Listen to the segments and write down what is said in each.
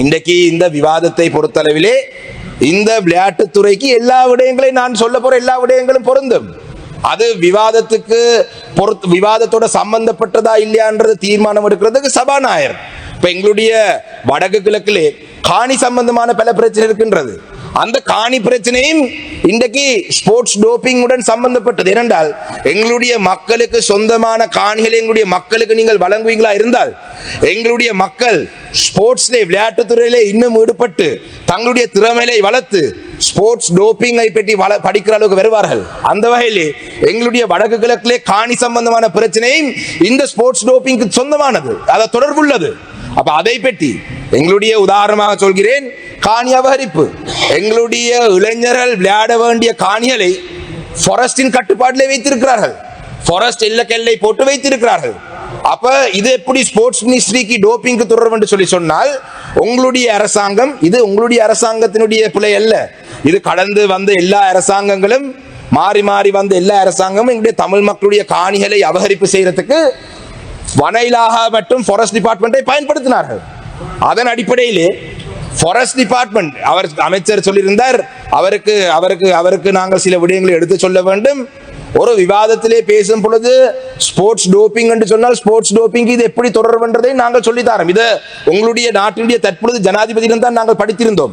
இன்றைக்கு இந்த விவாதத்தை பொறுத்தளவிலே இந்த விளையாட்டுத்துறைக்கு எல்லா விடயங்களையும் நான் சொல்ல போற எல்லா விடயங்களும் பொருந்தும். அது விவாதத்துக்கு பொறுத்து விவாதத்தோட சம்பந்தப்பட்டதா இல்லையான்றது தீர்மானம் எடுக்கிறதுக்கு சபாநாயகர். இப்ப எங்களுடைய வடக்கு கிழக்கிலே காணி சம்பந்தமான பல பிரச்சனை இருக்கின்றது. அந்த காணி பிரச்சனையும் இன்றைக்கு ஸ்போர்ட்ஸ் டோப்பிங்குடன் சம்பந்தப்பட்டது. ஏனென்றால் எங்களுடைய மக்களுக்கு சொந்தமான காணிகளை எங்களுடைய மக்களுக்கு நீங்கள் வழங்குவீங்களா இருந்தால் எங்களுடைய மக்கள் ஸ்போர்ட்ஸ்லே விளையாட்டுத் துறையிலே இன்னும் ஈடுபட்டு தங்களுடைய திறமையை வளர்த்து ஸ்போர்ட்ஸ் டோப்பிங்கை பற்றி வள படிக்கிற அளவுக்கு வருவார்கள். அந்த வகையிலே எங்களுடைய வடக்கு கிழக்கிலே காணி சம்பந்தமான பிரச்சனையும் இந்த ஸ்போர்ட்ஸ் டோப்பிங்க்கு சொந்தமானது அதை தொடர்புள்ளது. அப்ப அதை பற்றி எங்களுடைய உதாரணமாக சொல்கிறேன். காணி அபகரிப்பு. எங்களுடைய இளைஞர்கள் விளையாட வேண்டிய காணிகளை ஃபாரஸ்டின் கட்டுப்பாட்டிலே வைத்திருக்கிறார்கள். ஃபாரஸ்ட் இல்லக்கெல்லை போட்டு வைத்திருக்கிறார்கள். அப்ப இது எப்படி ஸ்போர்ட்ஸ் மினிஸ்ட்ரிக்கு டோப்பிங்க்கு தொடரும் என்று சொல்லி சொன்னால் உங்களுடைய அரசாங்கம் இது உங்களுடைய அரசாங்கத்தினுடைய பிழை அல்ல. இது கடந்து வந்த எல்லா அரசாங்கங்களும் மாறி மாறி வந்த எல்லா அரசாங்கமும் எங்களுடைய தமிழ் மக்களுடைய காணிகளை அபகரிப்பு செய்யறதுக்கு வன மற்றும் ஃபாரஸ்ட் டிபார்ட்மெண்ட்டை பயன்படுத்தினார்கள். அதன் அடிப்படையிலே ஃபாரஸ்ட் டிபார்ட்மெண்ட் அவர் அமைச்சர் சொல்லியிருந்தார் அவருக்கு அவருக்கு அவருக்கு நாங்கள் சில விடயங்களை எடுத்து சொல்ல வேண்டும். ஒரு விவாதத்திலே பேசும் பொழுது ஸ்போர்ட்ஸ் டோப்பிங் என்று சொன்னால் ஸ்போர்ட்ஸ் டோப்பிங் இது எப்படி தொடர்புன்றதை நாங்கள் சொல்லித்தாரோம் இது உங்களுடைய நாட்டினுடைய தற்பொழுது ஜனாதிபதியிடம் தான் நாங்கள் படித்திருந்தோம்.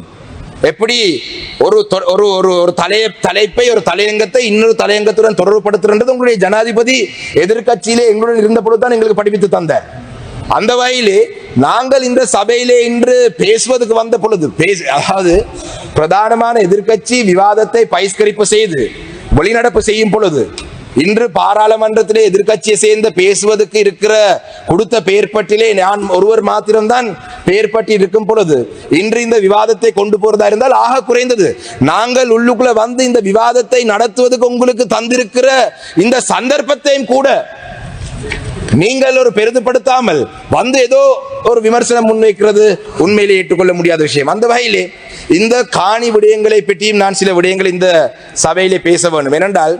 எப்படி ஒரு தொ- ஒரு ஒரு ஒரு தலைய தலைப்பை ஒரு தலையங்கத்தை இன்னொரு தலையங்கத்துடன் தொடர்புபடுத்துறது உங்களுடைய ஜனாதிபதி எதிர்கட்சியிலே எங்களுடன் இருந்த பொழுது தான் எங்களுக்கு படிப்பித்து தந்தார். அந்த வகையிலே நாங்கள் இந்த சபையிலே இன்று பேசுவதற்கு வந்த பொழுது பேசு அதாவது பிரதானமான எதிர்க்கட்சி விவாதத்தை பயிஸ்கரிப்பு செய்து வெளிநடப்பு செய்யும் பொழுது இன்று பாராளுமன்றத்திலே எதிர்க்கட்சியை சேர்ந்த பேசுவதற்கு இருக்கிற கொடுத்த பெயர் பட்டியலே நான் ஒருவர் மாத்திரம்தான் பெயர் பட்டி இருக்கும் பொழுது இன்று இந்த விவாதத்தை கொண்டு போறதா இருந்தால் ஆக குறைந்தது. நாங்கள் உள்ளுக்குள்ள வந்து இந்த விவாதத்தை நடத்துவதற்கு உங்களுக்கு தந்திருக்கிற இந்த சந்தர்ப்பத்தையும் கூட நீங்கள் ஒரு பெரிதுபடுத்தாமல் வந்து ஏதோ ஒரு விமர்சனம் முன்வைக்கிறது உண்மையிலே ஏற்றுக்கொள்ள முடியாத விஷயம். அந்த வகையிலே இந்த காணி விடயங்களை பற்றியும் நான் சில விடயங்கள் இந்த சபையிலே பேச வேண்டும். ஏனென்றால்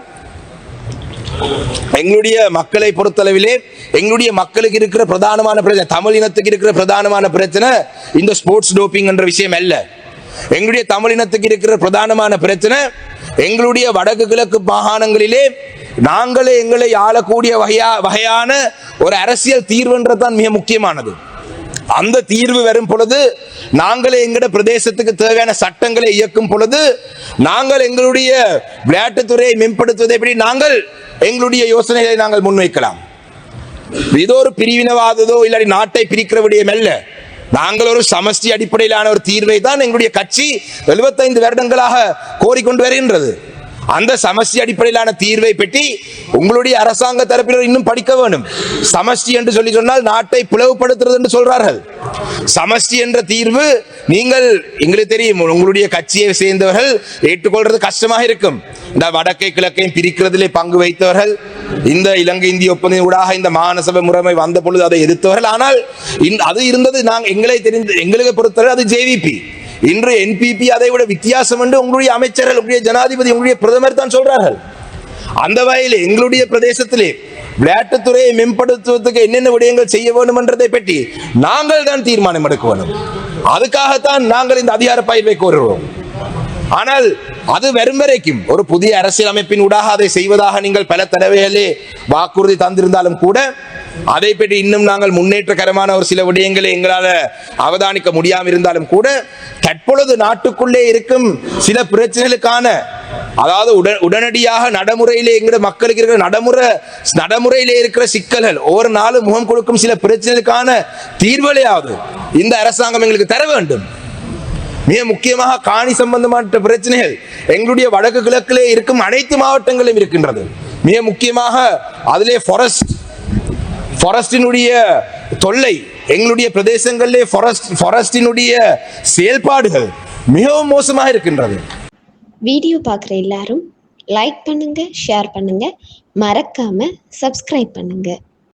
எங்களுடைய மக்களை பொறுத்தளவிலே எங்களுடைய மக்களுக்கு இருக்கிற பிரதானமான பிரச்சனை தமிழ் இனத்துக்கு இருக்கிற பிரதானமான பிரச்சனை இந்த ஸ்போர்ட்ஸ் டோப்பிங் என்ற விஷயம் அல்ல. எங்களுடைய தமிழ் இனத்துக்கு இருக்கிற பிரதானமான பிரச்சனை எங்களுடைய வடக்கு கிழக்கு மாகாணங்களிலே நாங்களே எங்களை ஆளக்கூடிய வகையா வகையான ஒரு அரசியல் தீர்வுன்றதான் மிக முக்கியமானது. அந்த தீர்வு வரும் பொழுது நாங்களே எங்கட பிரதேசத்துக்கு தேவையான சட்டங்களை இயக்கும் பொழுது நாங்கள் எங்களுடைய விளையாட்டுத்துறையை மேம்படுத்துவதை எப்படி நாங்கள் எங்களுடைய யோசனைகளை நாங்கள் முன்வைக்கலாம். இது ஒரு பிரிவினவாததோ இல்லாட்டி நாட்டை பிரிக்கிற விடயம் அல்ல. நாங்கள் ஒரு சமஷ்டி அடிப்படையிலான ஒரு தீர்வை தான் எங்களுடைய கட்சி 75 வருடங்களாக கோரிக்கொண்டு வருகின்றது. அந்த சமஷ்டி அடிப்படையிலான தீர்வை பற்றி உங்களுடைய அரசாங்க தரப்பினர் இன்னும் படிக்க வேண்டும் சமஷ்டி என்று சொல்லி சொன்னால் நாட்டை பிளவுபடுத்துறது என்று சொல்றார்கள். சமஷ்டி என்ற தீர்வு நீங்கள் எங்களுக்கு தெரியும் உங்களுடைய கட்சியை சேர்ந்தவர்கள் ஏற்றுக்கொள்றது கஷ்டமாக இருக்கும். இந்த வடக்கை கிழக்கையும் பிரிக்கிறதிலே பங்கு வைத்தவர்கள் இந்த இலங்கை இந்திய ஒப்பந்தம் ஊடாக இந்த மாநசபை முறைமை வந்த பொழுது அதை எதிர்த்தவர்கள். ஆனால் அது இருந்தது நாங்கள் எங்களை தெரிந்து எங்களுக்கு பொறுத்தவரை அது ஜேவிபி. இன்று என்பிபி அதை விட வித்தியாசம் என்று உங்களுடைய அமைச்சர்கள் உங்களுடைய ஜனாதிபதி உங்களுடைய பிரதமர் தான் சொல்றார்கள். அந்த வகையில் எங்களுடைய பிரதேசத்திலே விளையாட்டுத்துறையை மேம்படுத்துவதற்கு என்னென்ன விடயங்கள் செய்ய வேண்டும் என்றதை பற்றி நாங்கள் தான் தீர்மானம் எடுக்க வேண்டும். அதுக்காகத்தான் நாங்கள் இந்த அதிகார பயிர்வை கோருகிறோம். ஆனால் அது வரும் வரைக்கும் ஒரு புதிய அரசியல் அமைப்பின் ஊடாக அதை செய்வதாக நீங்கள் பல தடவைகளே வாக்குறுதி தந்திருந்தாலும் கூட அதை பற்றி இன்னும் நாங்கள் முன்னேற்றகரமான ஒரு சில விடயங்களை எங்களால் அவதானிக்க முடியாமல் இருந்தாலும் கூட தற்பொழுது நாட்டுக்குள்ளே இருக்கும் சில பிரச்சனைகளுக்கான அதாவது உட- உடனடியாக நடைமுறையிலே எங்கிற மக்களுக்கு இருக்கிற நடைமுறை நடைமுறையிலே இருக்கிற சிக்கல்கள் ஒவ்வொரு நாளும் முகம் கொடுக்கும் சில பிரச்சனைகளுக்கான தீர்வுகளையாவது இந்த அரசாங்கம் எங்களுக்கு தர வேண்டும். மிக முக்கியமாக காணி சம்பந்தமான பிரச்சனைகள் எங்களுடைய வடக்கு கிழக்கிலே இருக்கும் அனைத்து மாவட்டங்களிலும் இருக்கின்றது. மிக முக்கியமாக அதிலே ஃபாரஸ்ட் ஃபாரஸ்டினுடைய தொல்லை எங்களுடைய பிரதேசங்களிலே ஃபாரஸ்ட் ஃபாரஸ்டினுடைய செயல்பாடுகள் மிகவும் மோசமாக இருக்கின்றது. வீடியோ பார்க்குற எல்லாரும் லைக் பண்ணுங்க ஷேர் பண்ணுங்க. மறக்காம சப்ஸ்கிரைப் பண்ணுங்க.